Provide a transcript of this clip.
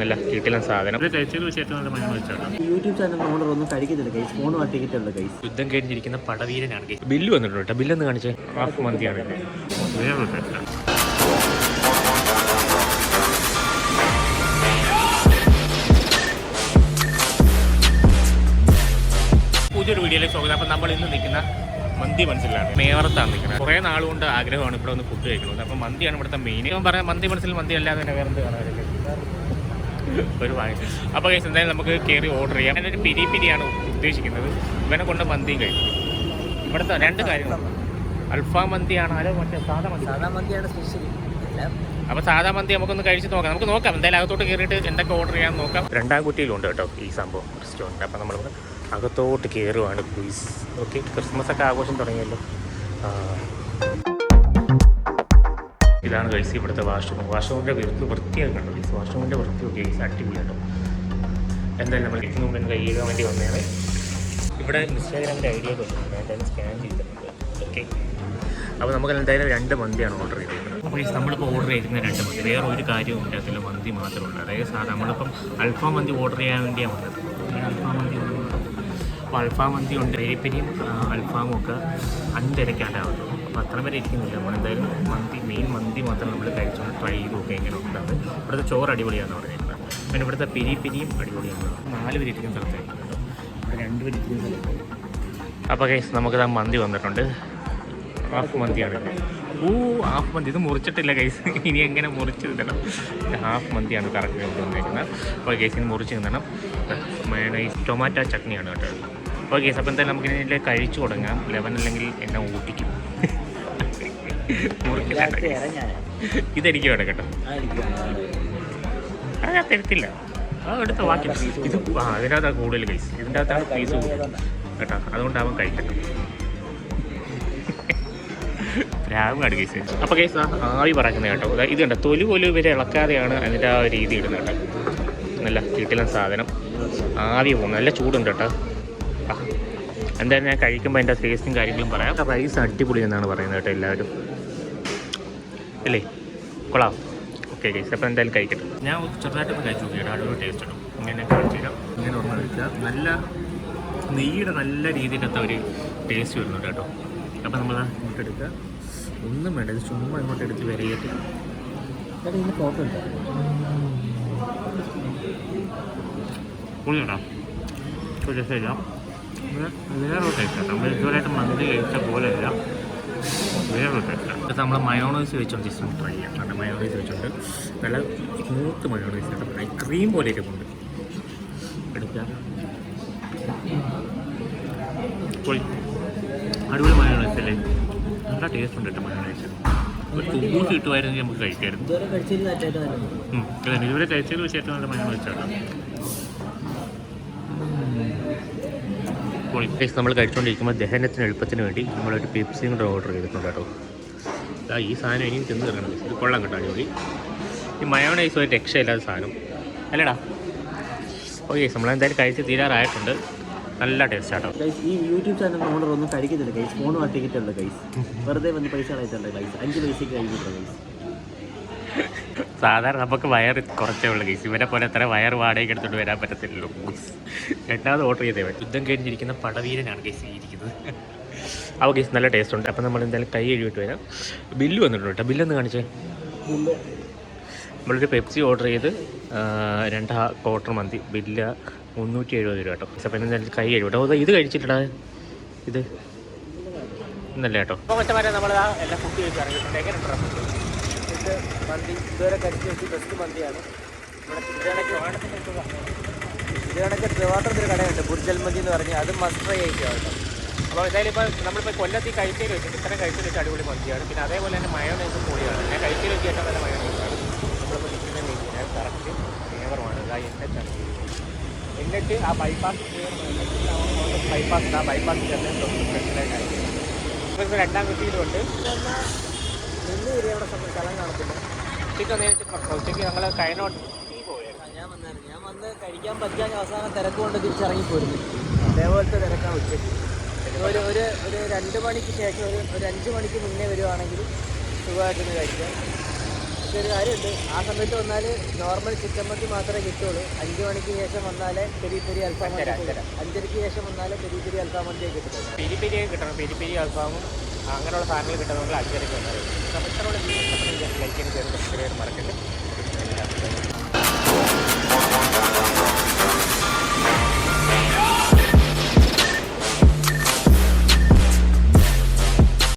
നല്ല കിട്ടില്ല സാധനം. യൂട്യൂബ് ചാനൽ ഓണർ ഒന്നും കഴിക്കുന്നില്ല കൈസ് ഫോൺ മാറ്റിക്കിട്ടുള്ള കൈസ് യുദ്ധം കഴിഞ്ഞിരിക്കുന്ന പടവീരനാണ് ഗൈസ്. ബില്ല് വന്നിട്ടുണ്ട് കേട്ടോ. ബില്ലൊന്ന് കാണിച്ചേ. ഹാഫ് മന്തിയാണ്. പുതിയൊരു വീഡിയോയിലേക്ക് സ്വാഗതം. അപ്പം നമ്മൾ ഇന്ന് നിൽക്കുന്ന മന്തി മനസ്സിലാണ്. മേവറത്താണ് നിൽക്കുന്നത് കുറേ നാളുകൊണ്ട് ആഗ്രഹമാണ് ഇവിടെ ഒന്ന് ഫുഡ് കഴിക്കുന്നത്. അപ്പം മന്തിയാണ് ഇവിടുത്തെ മെയിൻ ഇപ്പം പറയാം മന്തി മനസ്സിൽ മന്തി അല്ലാതെ തന്നെ വേറെ എന്ത് കാണാറില്ല ഒരു വാങ്ങി അപ്പോൾ കേസ് എന്തായാലും നമുക്ക് കയറി ഓർഡർ ചെയ്യാം. ഞാനൊരു പിരി പിരിയാണ് ഉദ്ദേശിക്കുന്നത്. ഇവനെ കൊണ്ട് മന്തിയും കഴിക്കും. ഇവിടുത്തെ രണ്ട് കാര്യങ്ങളാണ് അൽഫാം മന്തിയാണ് അതോ മറ്റേ സാധാ മന്തി സാധാ മന്തിയാണ് സ്പെഷ്യൽ അപ്പോൾ സാധാ മന്തി നമുക്കൊന്ന് കഴിച്ച് നോക്കാം. നമുക്ക് നോക്കാം. എന്തായാലും അകത്തോട്ട് കയറിയിട്ട് എന്തൊക്കെ ഓർഡർ ചെയ്യാൻ നോക്കാം. രണ്ടാം കുട്ടിയിലുണ്ട് കേട്ടോ ഈ സംഭവം റെസ്റ്റോറന്റ് അപ്പോൾ നമ്മൾ അകത്തോട്ട് കയറുവാണ് പ്ലീസ് ഓക്കെ ക്രിസ്മസ് ഒക്കെ ആഘോഷം തുടങ്ങിയല്ലോ. ഇതാണ് കഴിച്ച് ഇവിടുത്തെ വാഷ്റൂം വാഷ്റൂമിന്റെ വൃത്തി വൃത്തിയൊക്കെ കണ്ടോ ഈ വാഷ്റൂമിന്റെ വൃത്തിയൊക്കെ ഒക്കെ അടിപൊളി കേട്ടോ എന്തായാലും നമ്മൾ ഇതിനു മുമ്പ് കൈ ചെയ്യാൻ വേണ്ടി വന്നതാണ്. ഇവിടെ ഇൻസ്റ്റാഗ്രാമിന്റെ ഐഡിയ കൊടുക്കുന്നുണ്ട് ഞാൻ സ്കാൻ ചെയ്തിട്ടുണ്ട്. ഓക്കെ. അപ്പോൾ നമുക്ക് എന്തായാലും രണ്ട് മന്തിയാണ് ഓർഡർ ചെയ്തിരിക്കുന്നത്. അപ്പോൾ ഈ നമ്മളിപ്പോൾ ഓർഡർ ചെയ്തിരുന്ന രണ്ട് മന്തി. വേറെ ഒരു കാര്യവും ഇല്ല മന്തി മാത്രമേ ഉള്ളൂ. അതായത് സാർ നമ്മളിപ്പം അൽഫാം മന്തി ഓർഡർ ചെയ്യാൻ വേണ്ടിയാണ് വന്നത്. അൽഫാം മന്തി ഉണ്ട്. അപ്പോൾ അൽഫാം മന്തി ഉണ്ട്. പെരിപ്പെരിയും അൽഫാമും ഒക്കെ അഞ്ചരക്കാണ്ടാവുള്ളൂ അപ്പോൾ അത്ര വരെ ഇരിക്കുന്നില്ല. നമ്മൾ എന്തായാലും മന്തി മെയിൻ മന്തി മാത്രം നമ്മൾ കഴിച്ചുകൊണ്ട് ട്രൈ ചെയ്ത് നോക്കുക എങ്ങനെ ഉണ്ടാവും. ഇവിടുത്തെ ചോറ് അടിപൊളിയാണെന്ന് പറഞ്ഞിട്ടുണ്ട് പിന്നെ ഇവിടുത്തെ പെരി പെരിയും അടിപൊളിയാണ് നാല് പേര് ഇരിക്കുന്ന ഇവിടെ രണ്ട് പേര് സ്ഥലത്ത് അപ്പോൾ കേസ് ആ മന്തി വന്നിട്ടുണ്ട്. ഹാഫ് മന്തിയാണ്. ഓ ഹാഫ് മന്തി. ഇത് മുറിച്ചിട്ടില്ല കൈസ് ഇനി എങ്ങനെ മുറിച്ച് തിന്നണം? ഹാഫ് മന്തിയാണ് കറക്റ്റ് വന്നിരിക്കുന്നത് അപ്പോൾ കേസിന് മുറിച്ച് തിന്നണം. മയണൈസ് ടൊമാറ്റോ ചട്നിയാണ് കേട്ടോ. അപ്പോൾ കേസ് അപ്പോൾ എന്തായാലും നമുക്ക് ഇതിന്റെ കഴിച്ചു തുടങ്ങാം. ലെവൻ അല്ലെങ്കിൽ എന്നെ ഊട്ടിക്കും ഇതെനിക്ക് വേണം കേട്ടോ. അത് തരത്തില്ല. ആ എടുത്ത ബാക്കി. ഇത് ആ അതിനകത്താണ് കൂടുതൽ പൈസ ഇതിന്റെ അകത്താണ് പൈസ കൂടുതൽ കേട്ടോ അവൻ കഴിക്കട്ടെ. അപ്പൊ കേസ് അപ്പോൾ കേസ് ആവി പറയുന്നത് കേട്ടോ. ഇത് കണ്ട തൊലി പോലും ഇവരെ ഇളക്കാതെയാണ് അതിന്റെ ആ രീതി ഇടുന്നത് കേട്ടോ. നല്ല കിട്ടില്ല സാധനം. ആവി പോകുന്നത്. നല്ല ചൂടുണ്ട് കേട്ടോ. എന്തായാലും ഞാൻ കഴിക്കുമ്പോൾ അതിന്റെ ടേസ്റ്റും കാര്യങ്ങളും പറയാം. റൈസ് അടിപൊളി എന്നാണ് പറയുന്നത് കേട്ടോ എല്ലാവരും. അല്ലേ കൊള്ളാം. ഓക്കെ ചേച്ചി അപ്പോൾ എന്തായാലും കഴിക്കട്ടെ. ഞാൻ ചെറുതായിട്ടൊന്ന് കഴിച്ചു നോക്കിയിട്ട് അടിപൊളി ടേസ്റ്റ് ഇടും ഇങ്ങനെ കാണിച്ചു തരാം. ഇങ്ങനെ ഓർമ്മ കഴിക്കുക നല്ല നെയ്യുടെ നല്ല രീതിയിലത്തെ ഒരു ടേസ്റ്റ് വരുന്നുണ്ട് കേട്ടോ. അപ്പോൾ നമ്മൾ ഇങ്ങോട്ട് എടുക്കുക ഒന്നും വേണ്ട. ഇത് ചുമ്മാ ഇങ്ങോട്ട് എടുത്ത് വിരയിട്ട് ഉള്ളിടാം ഇതിന് ഉണ്ടോ പൊളിയടാ ഒരു രസമില്ല ടേസ്റ്റാണ് നമ്മൾ ഇതുവരെയായിട്ട് മന്തി കഴിച്ച പോലെയല്ല വേറൊരു ടേസ്റ്റാണ് ഇത് നമ്മൾ മയോണൈസ് വെച്ചോണ്ട് ജസ്റ്റ് ഒന്ന് ട്രൈ ചെയ്യാം കാരണം മയോണൈസ് വെച്ചോണ്ട് നല്ല സ്മൂത്ത് മയോണൈസ് ആയിട്ട് ക്രീം പോലെ ഇരിക്കുന്നുണ്ട് എടുക്കുക പൊളി. അടിപൊളി മയോണൈസ് അല്ലേ? നല്ല ടേസ്റ്റ് ഉണ്ട് കേട്ടോ മയോണൈസ് ഒരു തുമ്പൂസ് കിട്ടുമായിരുന്നെങ്കിൽ നമുക്ക് കഴിക്കായിരുന്നു. ഇതുവരെ കഴിച്ചതിൽ വെച്ച് ഏറ്റവും നല്ല മയോണൈസ് ആണ് ഗൈസ് നമ്മൾ കഴിച്ചുകൊണ്ടിരിക്കുമ്പോൾ ദഹനത്തിന് എളുപ്പത്തിന് വേണ്ടി നമ്മളൊരു പെപ്സിയും കൂടെ ഓർഡർ ചെയ്തിട്ടുണ്ട് കേട്ടോ. ഈ സാധനം ഇനിയും തിന്ന് തരണം ഇത് കൊള്ളാം കേട്ടോ അടിപൊളി. ഈ മയോണൈസ് ഒരു രക്ഷയില്ലാത്ത സാധനം. അല്ലേടാ. ഓക്കെ നമ്മളെന്തായാലും കഴിച്ച് തീരാറായിട്ടുണ്ട്. നല്ല ടേസ്റ്റ് ആട്ടോ. ഈ യൂട്യൂബ് ചാനൽ ഓണർ ഒന്നും കഴിക്കുന്നില്ല കൈസ് ഫോൺ മാറ്റിക്കിട്ടുള്ള കൈസ് വെറുതെ വന്ന് പൈസ കളയത്തുള്ള കൈസ് അഞ്ച് പൈസയ്ക്ക് കഴിഞ്ഞിട്ടുണ്ട് കൈസ് സാധാരണ നമുക്ക് വയർ കുറച്ചേ ഉള്ളൂ ഗൈസ് ഇവരെ പോലെ അത്ര വയർ വാടകയ്ക്ക് എടുത്തോണ്ട് വരാൻ പറ്റത്തില്ലല്ലോ രണ്ടാമത് ഓർഡർ ചെയ്തേ. യുദ്ധം കഴിഞ്ഞിരിക്കുന്ന പടവീരനാണ് ഗൈസ് ഇരിക്കുന്നത്. അപ്പോൾ ഗൈസ് നല്ല ടേസ്റ്റ് ഉണ്ട്. അപ്പോൾ നമ്മൾ എന്തായാലും കൈ എഴുതിയിട്ട് വരാം. ബില്ല് വന്നിട്ടുണ്ട് കേട്ടോ. ബില്ലൊന്ന് കാണിച്ചേ. നമ്മളൊരു പെപ്സി ഓർഡർ ചെയ്ത് രണ്ട് ക്വാർട്ടർ മന്തി. ബില്ല് മുന്നൂറ്റി എഴുപത് രൂപ കേട്ടോ. അപ്പോൾ എന്തായാലും കൈ എഴുതട്ടോ അതോ ഇത് കഴിച്ചിട്ടാ ഇത്. ഇന്നല്ലേ കേട്ടോ. അപ്പോൾ നമ്മൾ എല്ലാം ഫുഡ് കഴിച്ച് ഇറങ്ങിയിട്ടുണ്ട്. എങ്ങനെ ഇത് മന്തി ഇതുവരെ കഴിച്ചു വെച്ച് ബെസ്റ്റ് മന്തിയാണ് ഇവിടെ ഇതേണക്ക് ട്രിവാൻഡ്രത്തൊരു കടയുണ്ട് ബുർജൽ മന്തി എന്ന് പറഞ്ഞാൽ അത് മസ്റ്റ് ട്രൈ ആയിരിക്കും അപ്പോൾ എന്തായാലും ഇപ്പോൾ നമ്മളിപ്പോൾ കൊല്ലത്ത് ഈ വെച്ചിട്ട് ഇത്രയും കഴിച്ചു വെച്ച് അടിപൊളി മന്തിയാണ് പിന്നെ അതേപോലെ തന്നെ മയോണൈസ് പൊളിയാണ് ഞാൻ കഴിച്ചു വെച്ച് ഏറ്റവും നല്ല മയോണൈസാണ് നമ്മളിപ്പോൾ നിൽക്കുന്ന മീറ്റിന് കറക്റ്റ് ഫ്ലേവറുമാണ് എന്റെ എണ്ണറ്റാണ് എന്നിട്ട് ആ ബൈപ്പാസ് ബൈപ്പാസ് ആ ബൈപ്പാസ് തന്നെ ഇപ്പോൾ രണ്ടാം കുട്ടിയിലുണ്ട് നിന്ന് ഏരിയയുടെ സ്ഥലം കാണത്തില്ല ഉച്ചയ്ക്ക് നേരിട്ട് പ്രശ്നം ഉച്ചയ്ക്ക് ഞങ്ങൾ കഴിഞ്ഞോട്ട് ഞാൻ വന്നായിരുന്നു ഞാൻ വന്ന് കഴിക്കാൻ പറ്റാൻ അവസാനം തിരക്ക് കൊണ്ട് തിരിച്ചിറങ്ങി പോരുന്നു അതേപോലത്തെ തിരക്കാണ് ഉച്ചയ്ക്ക്. ഒരു ഒരു ഒരു രണ്ട് മണിക്ക് ശേഷം ഒരു ഒരു അഞ്ച് മണിക്ക് മുന്നേ വരുവാണെങ്കിൽ സുഖമായിട്ടൊന്ന് കഴിക്കാം. പക്ഷെ ഒരു കാര്യമുണ്ട്. ആ സമയത്ത് വന്നാൽ നോർമൽ ചിക്കൻ മത്തി മാത്രമേ കിട്ടുള്ളൂ. അഞ്ച് മണിക്ക് ശേഷം വന്നാലേ പെരി പെരി അൽഫാം അഞ്ചരയ്ക്ക് ശേഷം വന്നാലേ പെരി പെരി അൽഫാം മന്തിയെ കിട്ടുള്ളൂ. പെരി പെരിയെ കിട്ടണം. പെരി പെരി അൽഫാമും അങ്ങനെയുള്ള സാധനങ്ങൾ കിട്ടുന്നതുകൊണ്ട് നമുക്ക് അടിച്ചേരൊക്കെ ഉണ്ടായിരുന്നു അപ്പോൾ ഇത്രയുള്ള ലൈക്ക് ചെയ്യാൻ സബ്സ്ക്രൈബ്